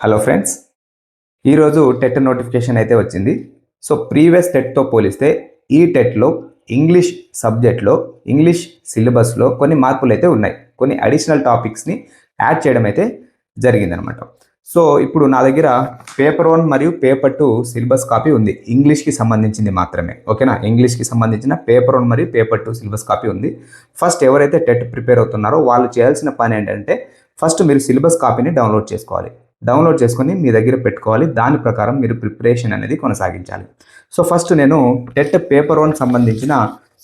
Hello friends ఈరోజు TET notification అయితే వచ్చింది. సో ప్రీవియస్ టెట్తో పోలిస్తే ఈ టెట్లో ఇంగ్లీష్ సబ్జెక్ట్లో ఇంగ్లీష్ సిలబస్లో కొన్ని మార్పులు అయితే ఉన్నాయి. కొన్ని అడిషనల్ టాపిక్స్ని యాడ్ చేయడం అయితే జరిగిందనమాట. సో ఇప్పుడు నా దగ్గర పేపర్ వన్ మరియు పేపర్ టూ సిలబస్ కాపీ ఉంది. ఇంగ్లీష్కి సంబంధించింది మాత్రమే ఓకేనా? ఇంగ్లీష్కి సంబంధించిన పేపర్ వన్ మరియు పేపర్ టూ సిలబస్ కాపీ ఉంది. ఫస్ట్ ఎవరైతే టెట్ ప్రిపేర్ అవుతున్నారో వాళ్ళు చేయాల్సిన పని ఏంటంటే ఫస్ట్ మీరు సిలబస్ కాపీని డౌన్లోడ్ చేసుకోవాలి. డౌన్లోడ్ చేసుకొని మీ దగ్గర పెట్టుకోవాలి. దాని ప్రకారం మీరు ప్రిపరేషన్ అనేది కొనసాగించాలి. సో ఫస్ట్ నేను టెట్ పేపర్ వన్ సంబంధించిన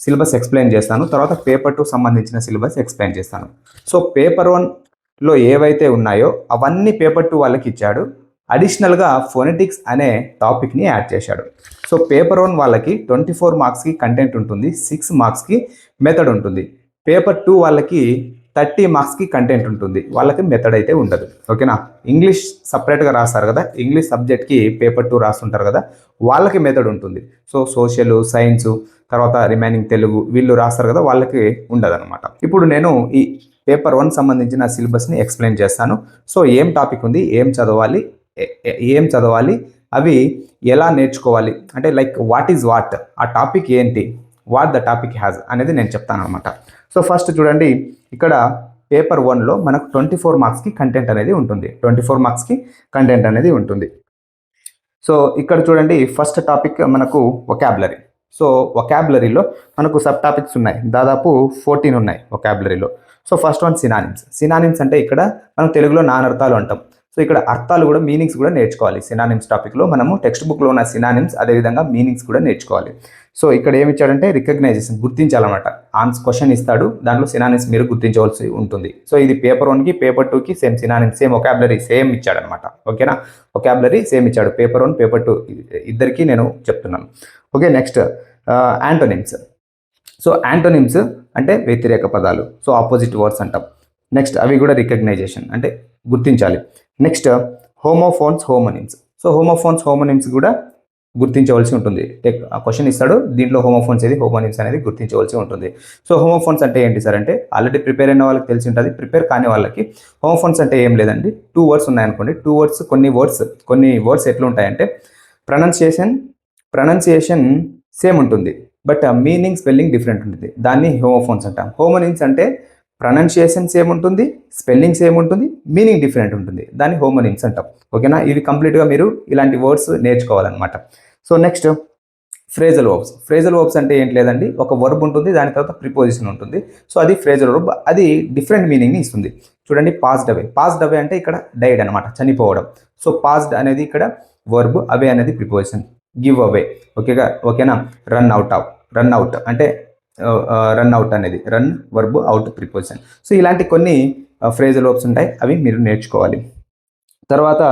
సిలబస్ ఎక్స్ప్లెయిన్ చేస్తాను. తర్వాత పేపర్ టూ సంబంధించిన సిలబస్ ఎక్స్ప్లెయిన్ చేస్తాను. సో పేపర్ వన్లో ఏవైతే ఉన్నాయో అవన్నీ పేపర్ టూ వాళ్ళకి ఇచ్చాడు. అడిషనల్గా ఫోనెటిక్స్ అనే టాపిక్ని యాడ్ చేశాడు. సో పేపర్ వన్ వాళ్ళకి ట్వంటీ ఫోర్ మార్క్స్కి కంటెంట్ ఉంటుంది. సిక్స్ మార్క్స్కి మెథడ్ ఉంటుంది. పేపర్ టూ వాళ్ళకి థర్టీ మార్క్స్కి కంటెంట్ ఉంటుంది. వాళ్ళకి మెథడ్ అయితే ఉండదు. ఓకేనా ఇంగ్లీష్ సపరేట్గా రాస్తారు కదా? ఇంగ్లీష్ సబ్జెక్ట్కి పేపర్ టూ రాస్తుంటారు కదా? వాళ్ళకి మెథడ్ ఉంటుంది. సో సోషల్ సైన్స్ తర్వాత రిమైనింగ్ తెలుగు వీళ్ళు రాస్తారు కదా? వాళ్ళకి ఉండదనమాట ఇప్పుడు నేను ఈ పేపర్ వన్ సంబంధించిన సిలబస్ని ఎక్స్ప్లెయిన్ చేస్తాను. సో ఏం టాపిక్ ఉంది? ఏం చదవాలి? ఏ- ఏం చదవాలి? అవి ఎలా నేర్చుకోవాలి? అంటే లైక్ వాట్ ఈజ్ వాట్ ఆ టాపిక్ ఏంటి? వాట్ ద టాపిక్ హ్యాజ్ అనేది నేను చెప్తాను అనమాట సో ఫస్ట్ చూడండి ఇక్కడ పేపర్ వన్లో మనకు ట్వంటీ ఫోర్ మార్క్స్కి కంటెంట్ అనేది ఉంటుంది. ట్వంటీ ఫోర్ మార్క్స్కి కంటెంట్ అనేది ఉంటుంది. సో ఇక్కడ చూడండి ఫస్ట్ టాపిక్ మనకు ఒకాబులరీ సో ఒకాబులరీలో మనకు సబ్ టాపిక్స్ ఉన్నాయి. దాదాపు ఫోర్టీన్ ఉన్నాయి ఒకాబులరీలో so first one synonyms synonyms అంటే ఇక్కడ మనం తెలుగులో నానర్థాలు అంటాం. సో ఇక్కడ అర్థాలు కూడా మీనింగ్స్ కూడా నేర్చుకోవాలి. సినానిమ్స్ టాపిక్లో మనము టెక్స్ట్ బుక్లో ఉన్న సినానిమ్స్ అదేవిధంగా మీనింగ్స్ కూడా నేర్చుకోవాలి. సో ఇక్కడ ఏమి ఇచ్చాడంటే రికగ్నైజేషన్ గుర్తించాలన్నమాట. ఆన్స్ క్వశ్చన్ ఇస్తాడు దాంట్లో సినానిమ్స్ మీరు గుర్తించవలసి ఉంటుంది. సో ఇది పేపర్ వన్కి పేపర్ టూకి same synonyms same vocabulary same ఇచ్చాడనమాట ఓకేనా ఒకాబులరీ సేమ్ ఇచ్చాడు. పేపర్ వన్ పేపర్ టూ ఇద్దరికి నేను చెప్తున్నాను. Okay next antonyms so antonyms అంటే వ్యతిరేక పదాలు. సో ఆపోజిట్ వర్డ్స్ అంటాం. నెక్స్ట్ అవి కూడా రికగ్నైజేషన్ అంటే గుర్తించాలి. Next homophones homonyms. So homophones homonyms కూడా గుర్తించవలసి ఉంటుంది. టెక్ ఆ క్వశ్చన్ ఇస్తాడు. దీంట్లో హోమోఫోన్స్ ఏది హోమోనిమ్స్ అనేది గుర్తించవలసి ఉంటుంది. సో హోమోఫోన్స్ అంటే ఏంటి సార్ అంటే ఆల్రెడీ ప్రిపేర్ అయిన వాళ్ళకి తెలిసి ఉంటుంది ప్రిపేర్ కాని వాళ్ళకి హోమోఫోన్స్ అంటే ఏం లేదండి. టూ వర్డ్స్ ఉన్నాయనుకోండి. టూ వర్డ్స్ కొన్ని వర్డ్స్ కొన్ని వర్డ్స్ ఎట్లుంటాయంటే ప్రొనౌన్సియేషన్ ప్రొనౌన్సియేషన్ సేమ్ ఉంటుంది. బట్ మీనింగ్ స్పెల్లింగ్ డిఫరెంట్ ఉంటుంది. దాన్ని హోమోఫోన్స్ అంటాం. హోమోనిమ్స్ అంటే ప్రొనౌన్సియేషన్ ఏముంటుంది? ఉంటుంది ఏముంటుంది? ఉంటుంది మీనింగ్ డిఫరెంట్ ఉంటుంది. దాన్ని హోమోనిమ్స్ అంటాం. ఓకేనా? ఇవి కంప్లీట్గా మీరు ఇలాంటి words నేర్చుకోవాలన్నమాట. So next phrasal verbs phrasal verbs అంటే ఏంటి లేదండి? ఒక వర్బ్ ఉంటుంది దాని తర్వాత ప్రిపోజిషన్ ఉంటుంది. సో అది ఫ్రేజల్ వర్బ్. అది డిఫరెంట్ మీనింగ్ని ఇస్తుంది. చూడండి పాస్డ్ అవే. పాస్డ్ అవే అంటే ఇక్కడ డైడ్ అనమాట చనిపోవడం. సో పాస్డ్ అనేది ఇక్కడ వర్బ్ అవే అనేది ప్రిపోజిషన్. Give away. ఓకేగా? ఓకేనా? Run out of. Run out అంటే రన్ అవుట్ అనేది run verb out preposition so ఇలాంటి కొన్ని ఫ్రేజల్ వర్బ్స్ ఉంటాయి అవి మీరు నేర్చుకోవాలి. తర్వాత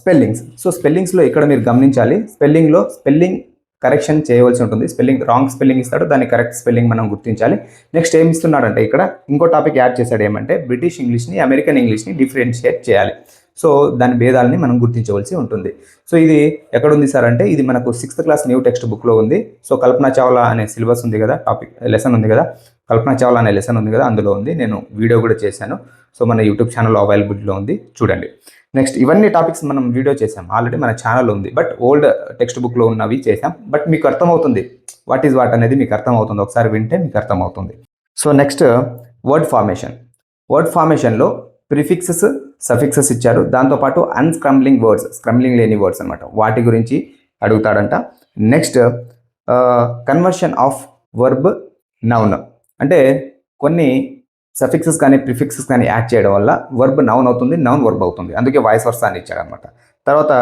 స్పెల్లింగ్స్ సో స్పెల్లింగ్స్లో ఇక్కడ మీరు గమనించాలి స్పెల్లింగ్లో స్పెల్లింగ్ కరెక్షన్ చేయవలసి ఉంటుంది. స్పెల్లింగ్ రాంగ్ స్పెల్లింగ్ ఇస్తాడు దాన్ని కరెక్ట్ స్పెల్లింగ్ మనం గుర్తించాలి. నెక్స్ట్ ఏమి ఇస్తున్నాడంటే ఇక్కడ ఇంకో టాపిక్ యాడ్ చేశాడు ఏమంటే బ్రిటిష్ ఇంగ్లీష్ని అమెరికన్ ఇంగ్లీష్ని డిఫరెన్షియేట్ చేయాలి. సో దాని భేదాలని మనం గుర్తించవలసి ఉంటుంది. సో ఇది ఎక్కడ ఉంది సార్ అంటే ఇది మనకు సిక్స్త్ క్లాస్ న్యూ టెక్స్ట్ బుక్లో ఉంది. సో కల్పనా చావ్లా అనే సిలబస్ ఉంది కదా టాపిక్ లెసన్ ఉంది కదా కల్పనా చావ్లా అనే లెసన్ ఉంది కదా అందులో ఉంది. నేను వీడియో కూడా చేశాను. సో మన యూట్యూబ్ ఛానల్లో అవైలబిలిటీలో ఉంది. చూడండి. నెక్స్ట్ ఇవన్నీ టాపిక్స్ మనం వీడియో చేసాం ఆల్రెడీ మన ఛానల్ ఉంది. బట్ ఓల్డ్ టెక్స్ట్ బుక్లో ఉన్నవి చేసాం బట్ మీకు అర్థమవుతుంది. వాట్ ఈజ్ వాట్ అనేది మీకు అర్థమవుతుంది. ఒకసారి వింటే మీకు అర్థమవుతుంది. So next word formation. Word ఫార్మేషన్లో prefixes suffixes ఇచ్చారు. దాంతోపాటు అన్స్క్రమ్లింగ్ వర్డ్స్ స్క్రమ్లింగ్ లేని వర్డ్స్ అనమాట వాటి గురించి అడుగుతాడంట. Next conversion of verb noun అంటే కొన్ని సఫిక్సెస్ కానీ ప్రిఫిక్సెస్ కానీ యాడ్ చేయడం వల్ల వర్బ్ నౌన్ అవుతుంది నౌన్ వర్బ్ అవుతుంది. అందుకే వాయిస్ వర్స్ అని ఇచ్చాడు అనమాట తర్వాత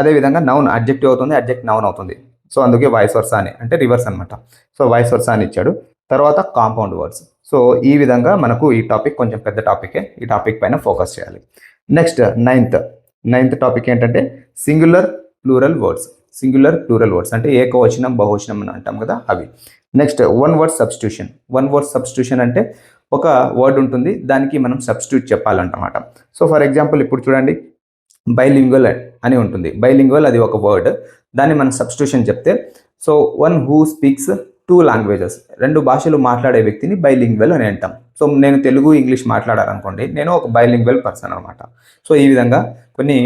అదేవిధంగా నౌన్ అడ్జెక్టివ్ అవుతుంది అడ్జెక్ట్ నౌన్ అవుతుంది. సో అందుకే వాయిస్ వర్స అని అంటే రివర్స్ అనమాట సో వాయిస్ వర్స అని ఇచ్చాడు. తర్వాత కాంపౌండ్ వర్డ్స్ సో ఈ విధంగా మనకు ఈ టాపిక్ కొంచెం పెద్ద టాపికే ఈ టాపిక్ పైన ఫోకస్ చేయాలి. నెక్స్ట్ నైన్త్ నైన్త్ టాపిక్ ఏంటంటే singular plural words singular plural words అంటే ఏకవచనం బహువచనం అని అంటాం కదా అవి. Next one word substitution one word substitution అంటే ఒక వర్డ్ ఉంటుంది దానికి మనం సబ్స్టిట్యూట్ చెప్పాలంటమాట. సో ఫర్ ఎగ్జాంపుల్ ఇప్పుడు చూడండి. బైలింగ్వల్ అని ఉంటుంది. బైలింగ్వల్ అది ఒక వర్డ్ దాన్ని మనం సబ్స్టిట్యూషన్ చెప్తే so one who speaks two languages రెండు భాషలు మాట్లాడే వ్యక్తిని బైలింగ్వెల్ అని అంటాం. సో నేను తెలుగు ఇంగ్లీష్ మాట్లాడాలనుకోండి నేను ఒక బైలింగ్వెల్ పర్సన్ అనమాట సో ఈ విధంగా కొన్ని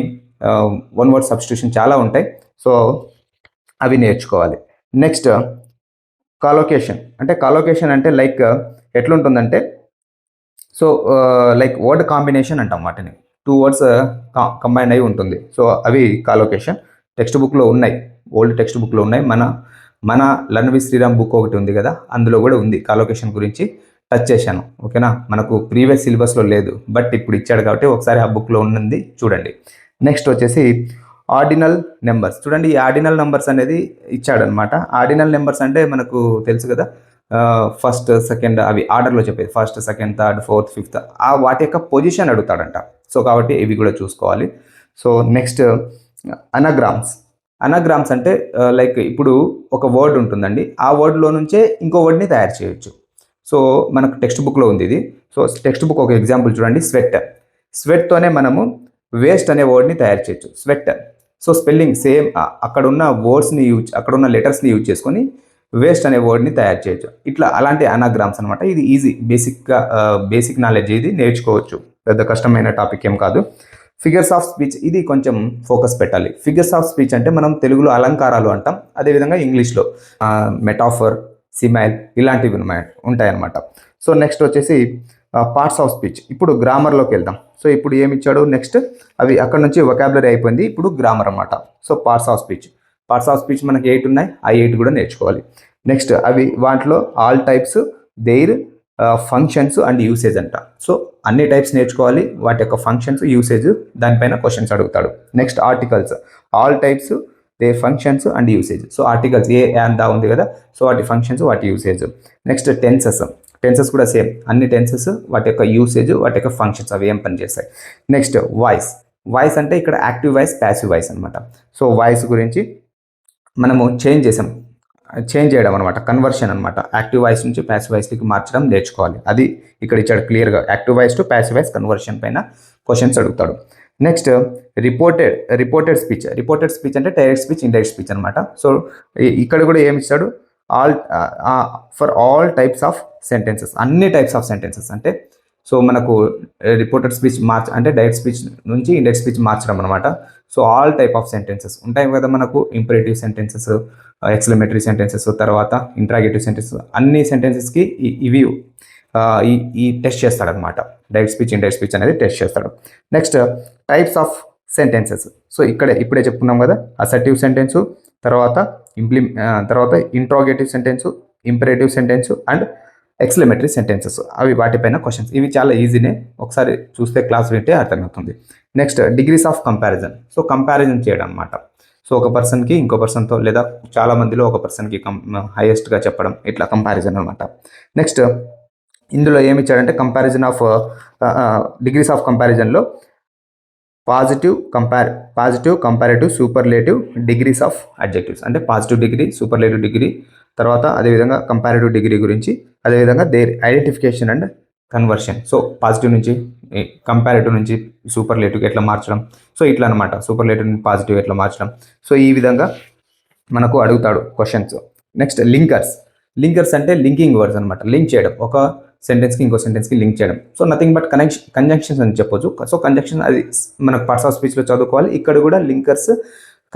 వన్ వర్డ్ సబ్స్టిట్యూషన్ చాలా ఉంటాయి. సో అవి నేర్చుకోవాలి. నెక్స్ట్ కాలోకేషన్ అంటే కాలోకేషన్ అంటే లైక్ ఎట్లుంటుందంటే సో లైక్ వర్డ్ కాంబినేషన్ అంటాం వాటిని. టూ వర్డ్స్ కంబైన్ అయి ఉంటుంది. సో అవి కాలోకేషన్ టెక్స్ట్ బుక్లో ఉన్నాయి. ఓల్డ్ టెక్స్ట్ బుక్లో ఉన్నాయి. మన మన లన్వి శ్రీరామ్ బుక్ ఒకటి ఉంది కదా అందులో కూడా ఉంది. కాలోకేషన్ గురించి టచ్ చేశాను. ఓకేనా? మనకు ప్రీవియస్ సిలబస్లో లేదు బట్ ఇప్పుడు ఇచ్చాడు కాబట్టి ఒకసారి ఆ బుక్లో ఉన్నది చూడండి. నెక్స్ట్ వచ్చేసి ఆర్డినల్ నెంబర్స్. చూడండి ఈ ఆర్డినల్ నెంబర్స్ అనేది ఇచ్చాడనమాట ఆర్డినల్ నెంబర్స్ అంటే మనకు తెలుసు కదా ఫస్ట్ సెకండ్ అవి ఆర్డర్లో చెప్పేది. First second third fourth fifth. ఆ వాటి యొక్క పొజిషన్ అడుగుతాడంట. సో కాబట్టి ఇవి కూడా చూసుకోవాలి. So next anagrams. అనాగ్రామ్స్ అంటే లైక్ ఇప్పుడు ఒక వర్డ్ ఉంటుందండి. ఆ వర్డ్లో నుంచే ఇంకో వర్డ్ని తయారు చేయొచ్చు. సో మనకు టెక్స్ట్ బుక్లో ఉంది ఇది. సో టెక్స్ట్ బుక్ ఒక ఎగ్జాంపుల్ చూడండి. స్వెట్. స్వెట్తోనే మనము వేస్ట్ అనే వర్డ్ని తయారు చేయొచ్చు. స్వెట్. సో స్పెల్లింగ్ సేమ్ అక్కడ ఉన్న వర్డ్స్ని యూజ్ అక్కడ ఉన్న లెటర్స్ని యూజ్ చేసుకొని వేస్ట్ అనే వర్డ్ని తయారు చేయొచ్చు. ఇట్లా అలాంటి అనాగ్రామ్స్ అనమాట ఇది ఈజీ బేసిక్గా బేసిక్ నాలెడ్జ్ ఇది నేర్చుకోవచ్చు. పెద్ద కష్టమైన టాపిక్ ఏం కాదు. ఫిగర్స్ ఆఫ్ స్పీచ్ ఇది కొంచెం ఫోకస్ పెట్టాలి. ఫిగర్స్ ఆఫ్ స్పీచ్ అంటే మనం తెలుగులో అలంకారాలు అంటాం. అదేవిధంగా ఇంగ్లీష్లో మెటాఫర్ సిమైల్ ఇలాంటివి ఉంటాయన్నమాట. సో నెక్స్ట్ వచ్చేసి పార్ట్స్ ఆఫ్ స్పీచ్ ఇప్పుడు గ్రామర్లోకి వెళ్దాం. సో ఇప్పుడు ఏమి ఇచ్చాడు? నెక్స్ట్ అవి అక్కడ నుంచి వొకాబులరీ అయిపోయింది. ఇప్పుడు గ్రామర్ అనమాట so parts of speech parts of speech మనకి ఎయిట్ ఉన్నాయి. ఆ ఎయిట్ కూడా నేర్చుకోవాలి. నెక్స్ట్ అవి వాటిలో all types their functions and usage అంట. సో అన్ని టైప్స్ నేర్చుకోవాలి. వాటి యొక్క ఫంక్షన్స్ యూసేజ్ దానిపైన క్వశ్చన్స్ అడుగుతాడు. Next articles all types they functions and usage so articles a అంతా ఉంది కదా? సో వాటి ఫంక్షన్స్ వాటి యూసేజ్ నెక్స్ట్ టెన్సెస్ టెన్సెస్ కూడా సేమ్ అన్ని టెన్సెస్ వాటి యొక్క యూసేజ్ వాటి యొక్క ఫంక్షన్స్ అవి ఏం పని చేస్తాయి? నెక్స్ట్ వాయిస్ వాయిస్ అంటే ఇక్కడ యాక్టివ్ వాయిస్ ప్యాసివ్ వాయిస్ అనమాట సో వాయిస్ గురించి మనము చేంజ్ చేసాం. చేంజ్ చేయడం అనమాట కన్వర్షన్ అనమాట యాక్టివ్ వాయిస్ నుంచి ప్యాసివ్ వాయిస్కి మార్చడం నేర్చుకోవాలి. అది ఇక్కడ ఇచ్చాడు క్లియర్గా active voice to passive voice conversion పైన క్వశ్చన్స్ అడుగుతాడు. Next reported reported speech reported speech అంటే డైరెక్ట్ స్పీచ్ ఇండైరెక్ట్ స్పీచ్ అనమాట సో ఇక్కడ కూడా ఏమి ఇచ్చాడు? All for all types of sentences అన్ని టైప్స్ ఆఫ్ సెంటెన్సెస్ అంటే సో మనకు రిపోర్టెడ్ స్పీచ్ మార్చ్ అంటే డైరెక్ట్ స్పీచ్ నుంచి ఇండైరెక్ట్ స్పీచ్ మార్చడం అనమాట so all type of sentences ఉంటాయి కదా మనకు ఇంపరేటివ్ సెంటెన్సెస్ ఎక్స్లమేటరీ సెంటెన్సెస్ తర్వాత ఇంట్రాగేటివ్ సెంటెన్సెస్ అన్ని సెంటెన్సెస్కి ఇవి ఈ ఈ టెస్ట్ చేస్తాడనమాట డైరెక్ట్ స్పీచ్ ఇండైరెక్ట్ స్పీచ్ అనేది టెస్ట్ చేస్తాడు. Next types of sentences so ఇక్కడే ఇప్పుడే చెప్పుకున్నాం కదా అసర్టివ్ సెంటెన్సు తర్వాత ఇంప్లి తర్వాత interrogative sentence imperative sentence and exclamatory sentences. అవి వాటిపైన క్వశ్చన్స్. ఇవి చాలా ఈజీనే. ఒకసారి చూస్తే క్లాస్ వింటే అర్థమవుతుంది. Next degrees of comparison. So comparison చేయడం అనమాట సో ఒక పర్సన్కి ఇంకో పర్సన్తో లేదా చాలా మందిలో ఒక పర్సన్కి కం హైయెస్ట్గా చెప్పడం ఇట్లా కంపారిజన్ అనమాట నెక్స్ట్ ఇందులో ఏమి ఇచ్చాడంటే కంపారిజన్ ఆఫ్ డిగ్రీస్ ఆఫ్ కంపారిజన్లో positive కంపార్ positive comparative superlative degrees of adjectives. అంటే పాజిటివ్ డిగ్రీ సూపర్లేటివ్ డిగ్రీ తర్వాత అదేవిధంగా కంపారిటివ్ డిగ్రీ గురించి అదేవిధంగా there identification and conversion so positive నుంచి కంపారిటివ్ నుంచి సూపర్లేటివ్కి ఎట్లా మార్చడం? సో ఇట్లా అనమాట సూపర్లేటివ్ నుంచి పాజిటివ్ ఎట్లా మార్చడం? సో ఈ విధంగా మనకు అడుగుతాడు క్వశ్చన్స్ నెక్స్ట్ లింకర్స్ లింకర్స్ అంటే లింకింగ్ వర్డ్స్ అనమాట లింక్ చేయడం. ఒక సెంటెన్స్కి ఇంకో సెంటెన్స్కి లింక్ చేయడం. So nothing but connection conjunctions అని చెప్పొచ్చు. సో కంజంక్షన్ అది మనకు పార్ట్స్ ఆఫ్ స్పీచ్లో చదువుకోవాలి. ఇక్కడ కూడా లింకర్స్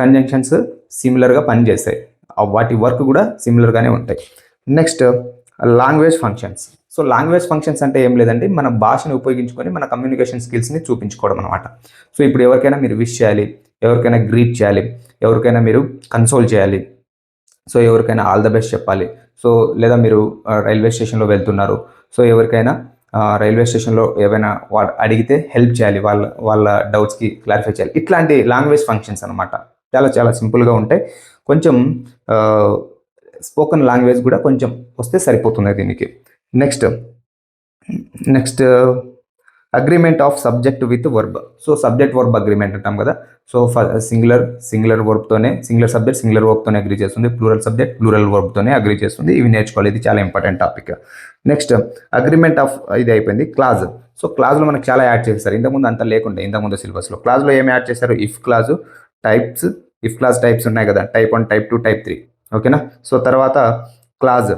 కంజంక్షన్స్ సిమిలర్గా పనిచేస్తాయి. వాటి వర్క్ కూడా సిమిలర్గానే ఉంటాయి. Next language functions so language functions అంటే ఏం లేదండి మన భాషను ఉపయోగించుకొని మన కమ్యూనికేషన్ స్కిల్స్ని చూపించుకోవడం అనమాట సో ఇప్పుడు ఎవరికైనా మీరు విష్ చేయాలి ఎవరికైనా గ్రీట్ చేయాలి ఎవరికైనా మీరు కన్సోల్ చేయాలి సో ఎవరికైనా ఆల్ ద బెస్ట్ చెప్పాలి సో లేదా మీరు రైల్వే స్టేషన్లో వెళ్తున్నారు సో ఎవరికైనా రైల్వే స్టేషన్లో ఏమైనా వాడు అడిగితే హెల్ప్ చేయాలి వాళ్ళ వాళ్ళ డౌట్స్కి క్లారిఫై చేయాలి. ఇట్లాంటి లాంగ్వేజ్ ఫంక్షన్స్ అనమాట చాలా చాలా సింపుల్గా ఉంటాయి. కొంచెం స్పోకెన్ లాంగ్వేజ్ కూడా కొంచెం వస్తే సరిపోతుంది దీనికి. Next next agreement of subject with verb. So subject verb agreement అంటాం కదా. సో సింగులర్ సింగులర్ వర్బ్తోనే సింగులర్ సబ్జెక్ట్ సింగులర్ వర్బ్తోనే అగ్రీ చేస్తుంది. ప్లూరల్ సబ్జెక్ట్ ప్లూరల్ వర్బ్తోనే అగ్రీ చేస్తుంది. ఇవి నేర్చుకోవాలి. ఇది చాలా important topic. Next agreement of ఇది అయిపోయింది. క్లాజ్. సో క్లాజ్లో మనకు చాలా యాడ్ చేస్తారు ఇంతకుముందు అంత లేకుండా. ఇంతకుముందు సిలబస్లో క్లాజ్లో ఏమి యాడ్ చేశారు? If clause types if clause types ఉన్నాయి కదా type one type two type three ఓకేనా సో తర్వాత clause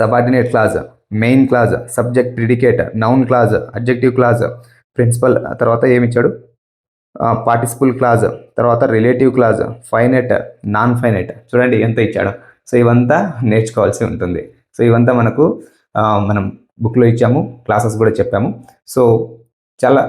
subordinate clause main clause subject predicate noun clause adjective clause principal తర్వాత ఏమి ఇచ్చాడు? పార్టిసిపుల్ క్లాజ్ తర్వాత relative clause finite non finite చూడండి ఎంత ఇచ్చాడు. సో ఇవంతా నేర్చుకోవాల్సి ఉంటుంది. సో ఇవంతా మనకు మనం బుక్లో ఇచ్చాము క్లాసెస్ కూడా చెప్పాము. సో చాలా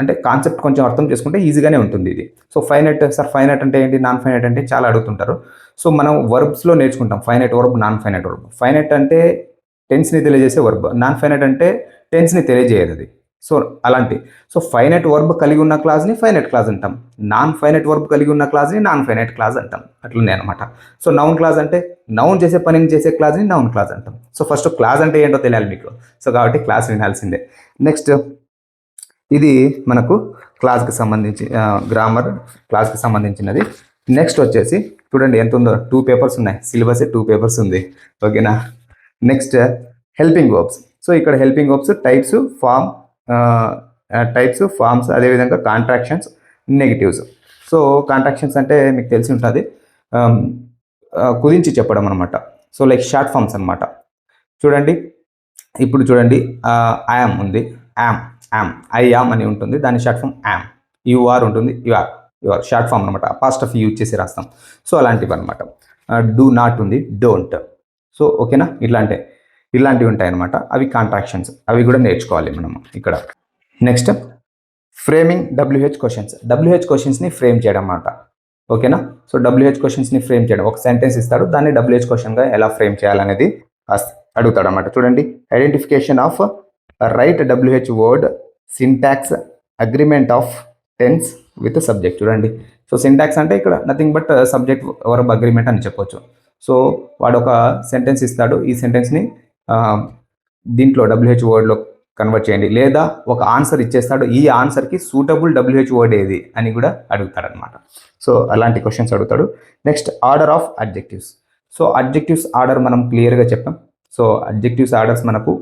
అంటే కాన్సెప్ట్ కొంచెం అర్థం చేసుకుంటే ఈజీగానే ఉంటుంది ఇది. సో ఫైనట్ సార్ ఫైనట్ అంటే ఏంటి? నాన్ ఫైనట్ అంటే చాలా అడుగుతుంటారు. సో మనం వర్బ్స్లో నేర్చుకుంటాం. Finite verb non finite verb finite అంటే టెన్స్ని తెలియజేసే వర్బ్ నాన్ ఫైనట్ అంటే టెన్స్ని తెలియజేయదు అది సో అలాంటి. సో ఫైనట్ వర్బ్ కలిగి ఉన్న క్లాస్ని ఫైనట్ క్లాస్ అంటాం. నాన్ ఫైనట్ వర్బ్ కలిగి ఉన్న క్లాస్ని నాన్ ఫైనట్ క్లాస్ అంటాం. అట్లనే అనమాట సో నౌన్ క్లాస్ అంటే నౌన్ చేసే పనిని చేసే క్లాస్ని నౌన్ క్లాస్ అంటాం. సో ఫస్ట్ క్లాస్ అంటే ఏంటో తెలియాలి మీకు. సో కాబట్టి క్లాస్ వినాల్సిందే. నెక్స్ట్ ఇది మనకు క్లాస్కి సంబంధించి గ్రామర్ క్లాస్కి సంబంధించినది. నెక్స్ట్ వచ్చేసి చూడండి ఎంత ఉందో టూ పేపర్స్ ఉన్నాయి. సిలబస్ టూ పేపర్స్ ఉంది. ఓకేనా నెక్స్ట్ హెల్పింగ్ వర్బ్స్ సో ఇక్కడ helping verbs types form types forms అదేవిధంగా కాంట్రాక్షన్స్ నెగిటివ్స్ సో కాంట్రాక్షన్స్ అంటే మీకు తెలిసి ఉంటుంది. Um, కుదించి చెప్పడం అనమాట సో లైక్ షార్ట్ ఫామ్స్ అనమాట చూడండి. ఇప్పుడు చూడండి యామ్ ఉంది. యామ్ యామ్ ఐ యామ్ అని ఉంటుంది. దాని short form am you are ఉంటుంది. You are you are short form అనమాట పాస్ట్ ఆఫ్ యూజ్ చేసి రాస్తాం. సో అలాంటివి అనమాట డూ నాట్ ఉంది. డోంట్ సో ఓకేనా ఇట్లాంటి ఇలాంటివి ఉంటాయి అనమాట అవి కాంట్రాక్షన్స్ అవి కూడా నేర్చుకోవాలి మనం ఇక్కడ. Next framing WH questions WH క్వశ్చన్స్ని ఫ్రేమ్ చేయడం అనమాట ఓకేనా సో డబ్ల్యూహెచ్ క్వశ్చన్స్ని ఫ్రేమ్ చేయడం. ఒక సెంటెన్స్ ఇస్తాడు. దాన్ని డబ్ల్యూహెచ్ క్వశ్చన్గా ఎలా ఫ్రేమ్ చేయాలనేది అడుగుతాడు అనమాట చూడండి. Identification of right WH word syntax agreement of tense with subject చూడండి. సో సింటాక్స్ అంటే ఇక్కడ nothing but subject verb agreement అని చెప్పొచ్చు. సో వాడు ఒక సెంటెన్స్ ఇస్తాడు. ఈ సెంటెన్స్ని దీంట్లో డబ్ల్యూహెచ్ వర్డ్లో కన్వర్ట్ చేయండి. లేదా ఒక ఆన్సర్ ఇచ్చేస్తాడు. ఈ ఆన్సర్కి సూటబుల్ డబ్ల్యూహెచ్ వర్డ్ ఏది అని కూడా అడుగుతాడు అనమాట సో అలాంటి క్వశ్చన్స్ అడుగుతాడు. Next order of adjectives so adjectives order మనం క్లియర్గా చెప్పాం. సో అడ్జెక్టివ్స్ ఆర్డర్స్ మనకు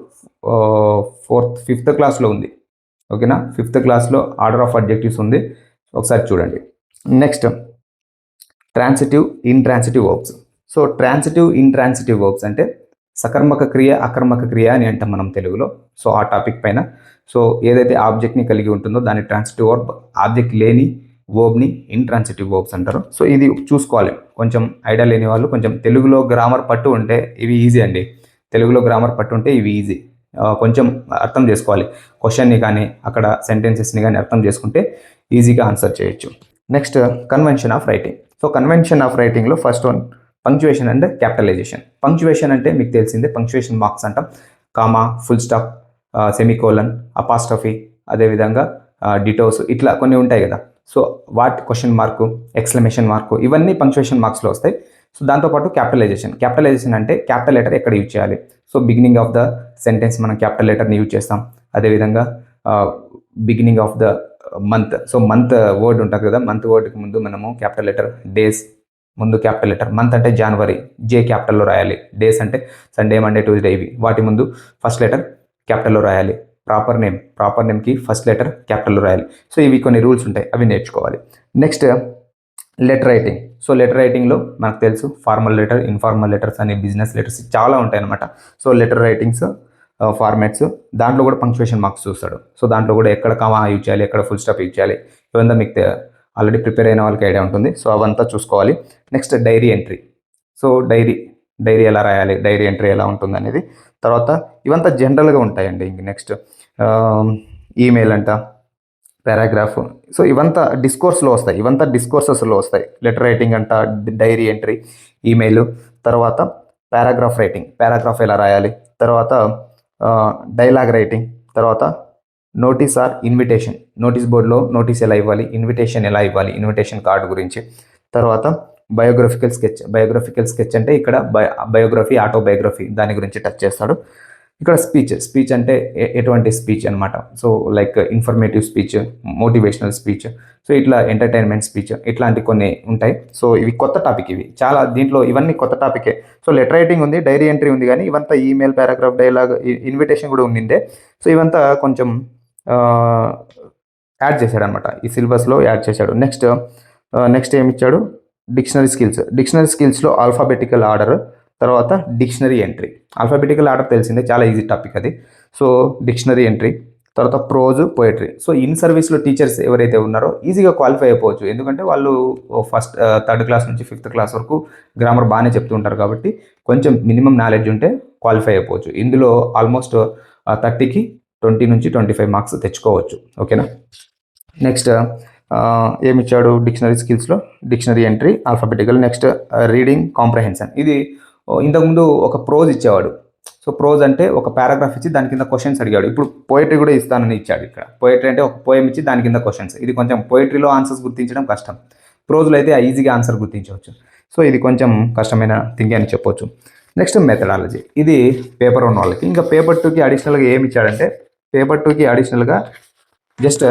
ఫోర్త్ ఫిఫ్త్ క్లాస్లో ఉంది. ఓకేనా? ఫిఫ్త్ క్లాస్లో ఆర్డర్ ఆఫ్ అడ్జెక్టివ్స్ ఉంది. ఒకసారి చూడండి. Next transitive intransitive verbs. So transitive intransitive verbs అంటే సకర్మక క్రియ అకర్మక క్రియ అని అంటాం మనం తెలుగులో. సో ఆ టాపిక్ పైన. సో ఏదైతే ఆబ్జెక్ట్ని కలిగి ఉంటుందో దాన్ని ట్రాన్సిటివ్ వర్బ్ ఆబ్జెక్ట్ లేని వర్బ్ని ఇంట్రాన్సిటివ్ వర్బ్స్ అంటారు. సో ఇది చూసుకోవాలి. కొంచెం ఐడియా లేని వాళ్ళు కొంచెం తెలుగులో గ్రామర్ పట్టు ఉంటే ఇవి ఈజీ అండి. తెలుగులో గ్రామర్ పట్టు ఉంటే ఇవి ఈజీ. కొంచెం అర్థం చేసుకోవాలి. క్వశ్చన్ని కానీ అక్కడ సెంటెన్సెస్ని కానీ అర్థం చేసుకుంటే ఈజీగా ఆన్సర్ చేయొచ్చు. Next convention of writing so convention of రైటింగ్లో first one punctuation and capitalization punctuation అంటే మీకు తెలిసిందే పంక్చువేషన్ మార్క్స్ అంటాం. Comma full stop semicolon apostrophe అదేవిధంగా డిటోస్ ఇట్లా కొన్ని ఉంటాయి కదా. So what question mark exclamation mark ఇవన్నీ పంక్చువేషన్ మార్క్స్లో వస్తాయి. సో దాంతోపాటు క్యాపిటలైజేషన్. క్యాపిటలైజేషన్ అంటే క్యాపిటల్ లెటర్ ఎక్కడ యూజ్ చేయాలి? So beginning of the sentence మనం క్యాపిటల్ లెటర్ని యూజ్ చేస్తాం. అదేవిధంగా beginning of the month so month word ఉంటుంది కదా మంత్ వర్డ్కి ముందు మనము క్యాపిటల్ లెటర్ డేస్ ముందు క్యాపిటల్ లెటర్. మంత్ అంటే జనవరి జే క్యాపిటల్లో రాయాలి. డేస్ అంటే సండే మండే ట్యూస్డే ఇవి. వాటి ముందు ఫస్ట్ లెటర్ క్యాపిటల్లో రాయాలి. ప్రాపర్ నేమ్ ప్రాపర్ నేమ్కి ఫస్ట్ లెటర్ క్యాపిటల్లో రాయాలి. సో ఇవి కొన్ని రూల్స్ ఉంటాయి. అవి నేర్చుకోవాలి. Next letter writing. So letter రైటింగ్లో మనకు తెలుసు ఫార్మల్ లెటర్ ఇన్ఫార్మల్ లెటర్స్ అనే బిజినెస్ లెటర్స్ చాలా ఉంటాయి అనమాట సో లెటర్ రైటింగ్స్ ఫార్మాట్స్ దాంట్లో కూడా పంక్చువేషన్ మార్క్స్ చూస్తాడు. సో దాంట్లో కూడా ఎక్కడ కామా యూజ్ చేయాలి ఎక్కడ ఫుల్ స్టాప్ యూజ్ చేయాలి ఇవంతా మీకు ఆల్రెడీ ప్రిపేర్ అయిన వాళ్ళకి ఐడియా ఉంటుంది. సో అవంతా చూసుకోవాలి. Next diary entry. So diary diary ఎలా రాయాలి డైరీ ఎంట్రీ ఎలా ఉంటుంది అనేది. తర్వాత ఇవంతా జనరల్గా ఉంటాయండి ఇంక నెక్స్ట్. ఈమెయిల్ అంట పారాగ్రాఫ్ సో ఇవంతా డిస్కోర్స్లో వస్తాయి. ఇవంతా డిస్కోర్సెస్లో వస్తాయి. లెటర్ రైటింగ్ అంట డైరీ ఎంట్రీ ఈమెయిల్ తర్వాత పారాగ్రాఫ్ రైటింగ్. పారాగ్రాఫ్ ఎలా రాయాలి? తర్వాత డైలాగ్ రైటింగ్ తర్వాత నోటీస్ ఆర్ ఇన్విటేషన్. నోటీస్ బోర్డులో నోటీస్ ఎలా ఇవ్వాలి? ఇన్విటేషన్ ఎలా ఇవ్వాలి? ఇన్విటేషన్ కార్డు గురించి. తర్వాత బయోగ్రఫికల్ స్కెచ్. బయోగ్రఫికల్ స్కెచ్ అంటే ఇక్కడ బయోగ్రఫీ ఆటోబయోగ్రఫీ దాని గురించి టచ్ చేస్తాడు. ఇక్కడ స్పీచ్ స్పీచ్ అంటే ఎటువంటి స్పీచ్ అనమాట so like informative speech motivational speech so ఇట్లా ఎంటర్టైన్మెంట్ స్పీచ్ ఇట్లాంటి కొన్ని ఉంటాయి. సో ఇవి కొత్త టాపిక్ ఇవి. చాలా దీంట్లో ఇవన్నీ కొత్త టాపికే సో లెటర్ రైటింగ్ ఉంది డైరీ ఎంట్రీ ఉంది కానీ ఇవంతా ఈమెయిల్ పారాగ్రాఫ్ డైలాగ్ ఇన్విటేషన్ కూడా ఉండిందే. సో ఇవంతా కొంచెం యాడ్ చేశాడు అనమాట ఈ సిలబస్లో యాడ్ చేశాడు. నెక్స్ట్ నెక్స్ట్ ఏమి ఇచ్చాడు? డిక్షనరీ స్కిల్స్ డిక్షనరీ స్కిల్స్లో ఆల్ఫాబెటికల్ ఆర్డర్ తర్వాత డిక్షనరీ ఎంట్రీ. ఆల్ఫాబెటికల్ ఆర్డర్ తెలిసిందే చాలా ఈజీ టాపిక్ అది. సో డిక్షనరీ ఎంట్రీ తర్వాత ప్రోజ్ పోయిటరీ సో ఇన్ సర్వీస్లో టీచర్స్ ఎవరైతే ఉన్నారో ఈజీగా క్వాలిఫై అయిపోవచ్చు. ఎందుకంటే వాళ్ళు ఫస్ట్ థర్డ్ క్లాస్ నుంచి ఫిఫ్త్ క్లాస్ వరకు గ్రామర్ బాగానే చెప్తూ ఉంటారు కాబట్టి కొంచెం మినిమం నాలెడ్జ్ ఉంటే క్వాలిఫై అయిపోవచ్చు. ఇందులో ఆల్మోస్ట్ థర్టీకి ట్వంటీ నుంచి ట్వంటీ ఫైవ్ మార్క్స్ తెచ్చుకోవచ్చు ఓకేనా నెక్స్ట్ uh, ఏమిచ్చాడు dictionary స్కిల్స్లో dictionary entry alphabetical next reading comprehension ఇది ఇంతకుముందు ఒక ప్రోజ్ ఇచ్చేవాడు. సో ప్రోజ్ అంటే ఒక పారాగ్రాఫ్ ఇచ్చి దాని కింద క్వశ్చన్స్ అడిగాడు ఇప్పుడు పోయిటరీ కూడా ఇస్తానని ఇచ్చాడు ఇక్కడ. పోయిటరీ అంటే ఒక పోయం ఇచ్చి దాని కింద క్వశ్చన్స్. ఇది కొంచెం పోయిటరీలో ఆన్సర్స్ గుర్తించడం కష్టం. ప్రోజ్లో అయితే ఈజీగా ఆన్సర్ గుర్తించవచ్చు. సో ఇది కొంచెం కష్టమైన థింగ్ అని చెప్పొచ్చు. Next methodology. ఇది పేపర్ వన్ వాళ్ళకి. ఇంకా పేపర్ టూకి అడిషనల్గా ఏమి ఇచ్చాడంటే పేపర్ టూకి అడిషనల్గా జస్ట్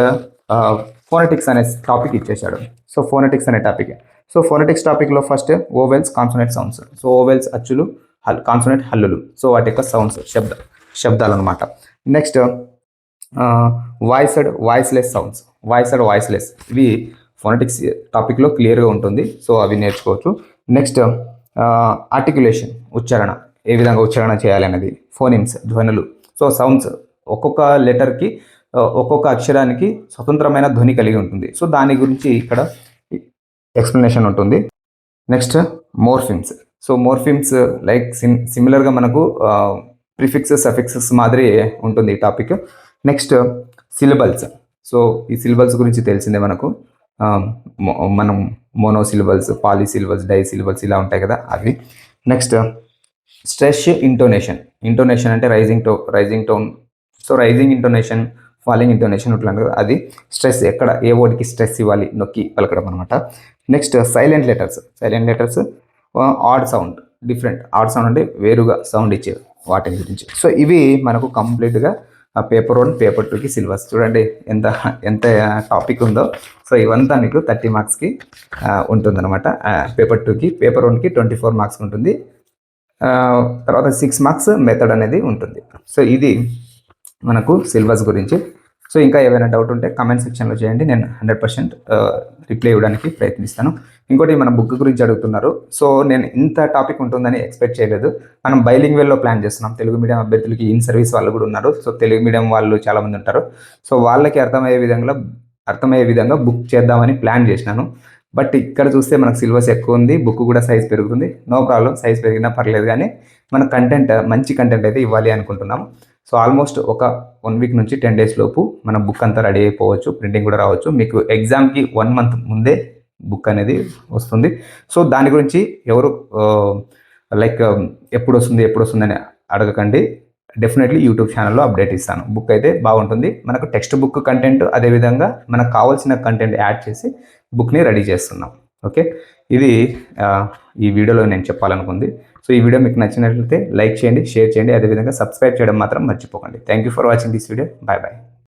ఫోనెటిక్స్ అనే టాపిక్ ఇచ్చేసాడు సో ఫోనెటిక్స్ అనే టాపిక్. సో ఫోనెటిక్స్ టాపిక్లో first vowels consonant sounds so vowels అచ్చులు హల్ కాన్సోనెంట్ హల్లులు సో వాటి యొక్క సౌండ్స్ శబ్ద శబ్దాలు అనమాట next voiced voiceless sounds voiced voiceless ఇవి ఫోనెటిక్స్ టాపిక్లో క్లియర్గా ఉంటుంది. సో అవి నేర్చుకోవచ్చు. నెక్స్ట్ ఆర్టికులేషన్ ఉచ్చారణ. ఏ విధంగా ఉచ్చారణ చేయాలి అనేది? ఫోనిమ్స్ ధ్వనులు. సో సౌండ్స్ ఒక్కొక్క లెటర్కి ఒక్కొక్క అక్షరానికి స్వతంత్రమైన ధ్వని కలిగి ఉంటుంది. సో దాని గురించి ఇక్కడ ఎక్స్ప్లెనేషన్ ఉంటుంది. Next morphemes. So morphemes like sim సిమిలర్గా మనకు ప్రిఫిక్స్ సఫిక్సెస్ మాదిరి ఉంటుంది ఈ టాపిక్. Next syllables. సో ఈ సిలబల్స్ గురించి తెలిసిందే మనకు. మనం mono syllables poly syllables die syllables ఇలా ఉంటాయి కదా అవి. Next stress intonation. ఇంటోనేషన్ అంటే rising to rising tone. So rising intonation falling intonation ఇట్లా కదా అది స్ట్రెస్ ఎక్కడ ఏ వర్డ్కి స్ట్రెస్ ఇవ్వాలి నొక్కి పలకడం అనమాట next silent letters silent letters odd sound different odd sound అంటే వేరుగా సౌండ్ ఇచ్చేవి వాటి గురించి. సో ఇవి మనకు కంప్లీట్గా పేపర్ వన్ పేపర్ టూకి సిలబస్ చూడండి ఎంత ఎంత టాపిక్ ఉందో. సో ఇవంతా మీకు థర్టీ మార్క్స్కి ఉంటుందన్నమాట. పేపర్ టూకి పేపర్ వన్కి ట్వంటీ ఫోర్ మార్క్స్ ఉంటుంది. తర్వాత సిక్స్ మార్క్స్ మెథడ్ అనేది ఉంటుంది. సో ఇది మనకు సిలబస్ గురించి సో ఇంకా ఏమైనా డౌట్ ఉంటే కమెంట్ సెక్షన్లో చేయండి. నేను హండ్రెడ్ పర్సెంట్ రిప్లై ఇవ్వడానికి ప్రయత్నిస్తాను. ఇంకోటి మన బుక్ గురించి అడుగుతున్నారు. సో నేను ఇంత టాపిక్ ఉంటుందని ఎక్స్పెక్ట్ చేయలేదు. మనం బైలింగ్ వేల్లో ప్లాన్ చేస్తున్నాం. తెలుగు మీడియం అభ్యర్థులకి ఇన్ సర్వీస్ వాళ్ళు కూడా ఉన్నారు. సో తెలుగు మీడియం వాళ్ళు చాలామంది ఉంటారు. సో వాళ్ళకి అర్థమయ్యే విధంగా అర్థమయ్యే విధంగా బుక్ చేద్దామని ప్లాన్ చేసినాను. బట్ ఇక్కడ చూస్తే మనకు సిలబస్ ఎక్కువ ఉంది. బుక్ కూడా సైజ్ పెరుగుతుంది. నో ప్రాబ్లం సైజ్ పెరిగినా పర్లేదు కానీ మన కంటెంట్ మంచి కంటెంట్ అయితే ఇవ్వాలి అనుకుంటున్నాం సో ఆల్మోస్ట్ ఒక వన్ వీక్ నుంచి టెన్ డేస్ లోపు మన బుక్ అంతా రెడీ అయిపోవచ్చు ప్రింటింగ్ కూడా రావచ్చు. మీకు ఎగ్జామ్కి వన్ మంత్ ముందే బుక్ అనేది వస్తుంది. సో దాని గురించి ఎవరు లైక్ ఎప్పుడు వస్తుంది ఎప్పుడు వస్తుందని అడగకండి. డెఫినెట్లీ యూట్యూబ్ ఛానల్లో అప్డేట్ ఇస్తాను. బుక్ అయితే బాగుంటుంది. మనకు టెక్స్ట్ బుక్ కంటెంట్ అదేవిధంగా మనకు కావాల్సిన కంటెంట్ యాడ్ చేసి బుక్ని రెడీ చేస్తున్నాం. ఓకే? ఇది ఈ వీడియోలో నేను చెప్పాలనుకుంది. సో ఈ వీడియో మీకు నచ్చినట్లయితే లైక్ చేయండి షేర్ చేయండి. అదేవిధంగా సబ్స్క్రైబ్ చేయడం మాత్రం మర్చిపోకండి. Thank you for watching this video bye bye